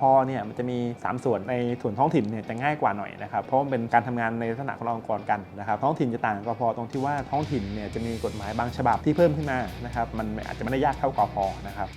พเนี่ยมันจะมี 3 ส่วนในส่วนท้องถิ่นเนี่ยจะง่ายกว่าหน่อยนะครับเพราะมันเป็นการทำงานในลักษณะขององค์กรกันนะครับท้องถิ่นจะต่างกับกพตรงที่ว่าท้องถิ่นเนี่ยจะมีกฎหมายบางฉบับที่เพิ่มขึ้นมานะครับมันอาจจะไม่ได้ยากเท่ากพนะครับ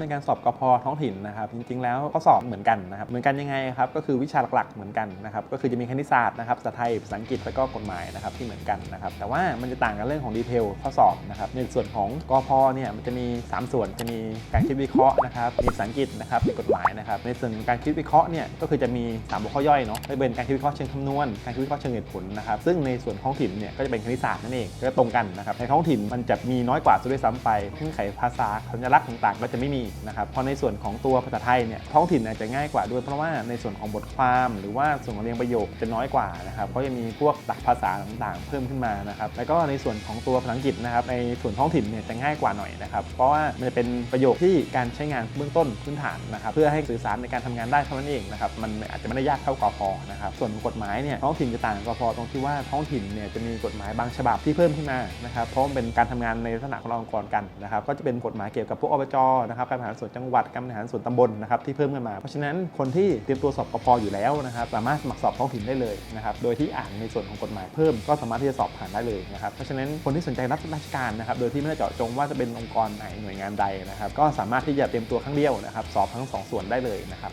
ในการสอบกพท้องถิ่นนะครับจริงๆ แล้วข้อสอบเหมือนกันนะครับเหมือนกันยังไงครับก็คือวิชาหลักๆเหมือนกันนะครับก็คือจะมีคณิตศาสตร์นะครับภาษาไทยภาษาอังกฤษแล้วก็กฎหมายนะครับที่เหมือนกันนะครับแต่ว่ามันจะต่างกันเรื่องของดีเทลข้อสอบนะครับในส่วนของกพเนี่ยมันจะมี 3 ส่วนจะมีการคิดวิเคราะห์นะครับมีภาษาอังกฤษนะครับมีกฎหมายนะครับในส่วนการคิดวิเคราะห์เนี่ยก็คือจะมี3หัวข้อย่อยเนาะไม่เป็นการคิดวิเคราะห์เชิงคำนวณการคิดวิเคราะห์เชิงเหตุผลนะครับซึ่งในส่วนท้องถิ่นเนี่ยก็จะเป็นคณิตศาสตร์นั่นเองก็ตรงกันนะครับในท้องถิ่นมันจะมีน้อยกว่าซะด้วยซ้ำไปเงื่อนไขภาษาสัญลักษณ์ต่างๆ ก็จะไม่มีนะครับพอในส่วนของตัวภาษาไทยเนี่ยท้องถิ่นอาจจะง่ายกว่าด้วยเพราะว่าในส่วนของบทความหรือว่าส่วนของเรียงประโยคจะน้อยกว่านะครับเพราะจะมีพวกหลักภาษาต่างๆ เพิ่มขึ้นมานะครับแล้วก็ในส่วนของตัวภาษาอังกฤษนะครับในส่วนท้องถิ่นเนี่ยจะง่ายกว่าหน่อยนะครับเพราะว่ามันจะเป็นประโยคที่การใช้งานเบื้องต้นพื้นฐานนะครับเพื่อให้สื่อสารในการทำงานได้เท่านั้นเองนะครับมันอาจจะไม่ได้ยากเท่ากอพนะครับส่วนกฎหมายเนี่ยท้องถิ่นจะต่างกับกพตรงที่ว่าท้องถิ่นเนี่ยจะมีกฎหมายบางฉบับที่เพิ่มขึ้นมานะครับเพราะมันเป็นการทำงานในลักษณะขององค์กรกันนะครับก็จะเป็นกฎหมายเกี่ยวกับพวกอบจนะครับการบริหารส่วนจังหวัดการบริหารส่วนตำบลนะครับที่เพิ่มขึ้นมา เพราะฉะนั้นคนที่เตรียมตัวสอบกพอยู่แล้วนะครับสามารถสมัครสอบท้องถิ่นได้เลยนะครับโดยที่อ่านในส่วนของกฎหมายเพิ่มก็สามารถที่จะสอบผ่านได้เลยนะครับเพราะฉะนั้นคนที่สนใจรับราชการนะครับโดยที่ไม่ได้เจาะจงว่าจะเป็นองค์กรไหนหน่วยงานใดนะครับก็สามารถที่จะเตรียมตัวครั้งเดียวนะครับสอบทั้งสองส่วนได้เลยนะครับ